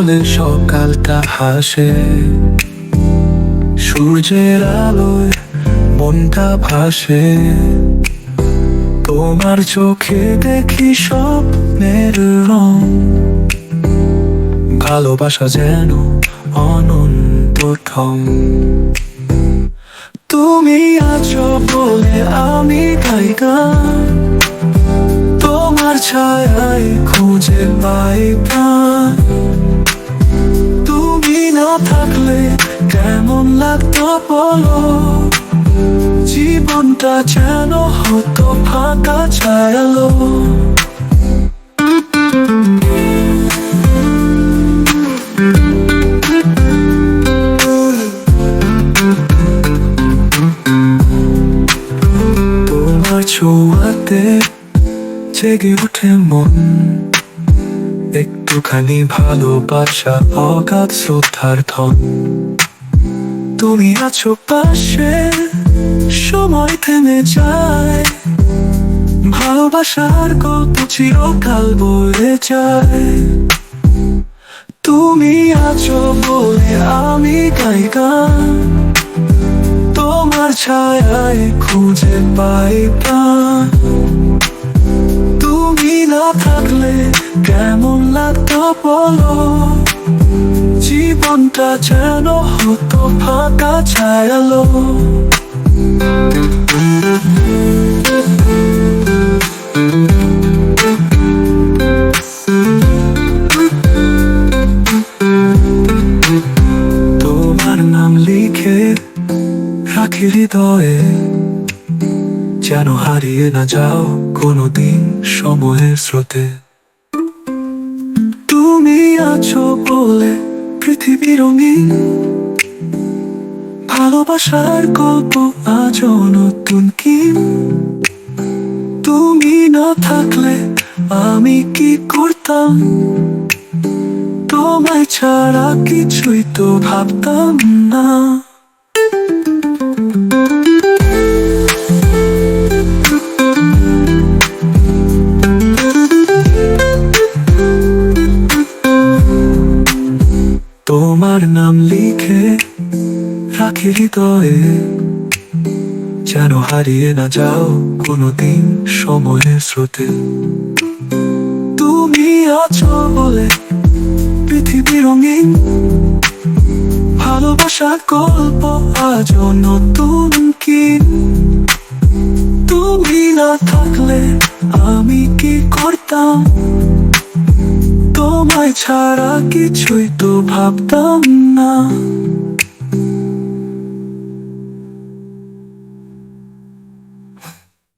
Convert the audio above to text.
বলে সকালটা হাসে সূর্যের আলোয় মনটা ভাসে। তোমার চোখে দেখি স্বপ্নের রং। ভালোবাসা যেন অনন্ত ঠং তুমি আছো বলে আমি গান। তোমার ছায়ায় খুঁজে পাই প্রাণ। থাকলে কেমন লাগতো বলো? জীবনটা যেন হতো ফাঁকা ছায়ালো। তোমার ছোঁয়াতে জেগে ওঠে মন। একটুখানি ভালোবাসা, অগাধ শ্রদ্ধার ধন। তুমি আছো পাশে, সময় থেমে যায়। ভালোবাসার গল্প চিরকাল বলে যায়। তুমি আছো বলে আমি গাই তোমার ছায়ায় খুঁজে পাই প্রাণ। না থাকলে কেমন লাগতো বলো? জীবনটা যেন হতো ফাঁকা ছায়ালো। তোমার নাম লিখে রাখি হৃদয়ে। যেন হারিয়ে না যাও কোনোদিন সময়ের স্রোতে। তুমি আছো বলে পৃথিবী রঙিন। ভালোবাসার গল্প আজও নতুন কি? তুমি না থাকলে আমি কি করতাম? তোমায় ছাড়া কিছুই তো ভাবতাম না। তোমার নাম লিখে রাখি হৃদয়ে। যেন হারিয়ে না যাও কোনোদিন সময়ের স্রোতে। তুমি আছো বলে পৃথিবী রঙিন। ভালোবাসার গল্প আজও নতুন কি? তুমি না থাকলে আমি কি করতাম? তোমায় ছাড়া কিছুই তো ভাবতাম না।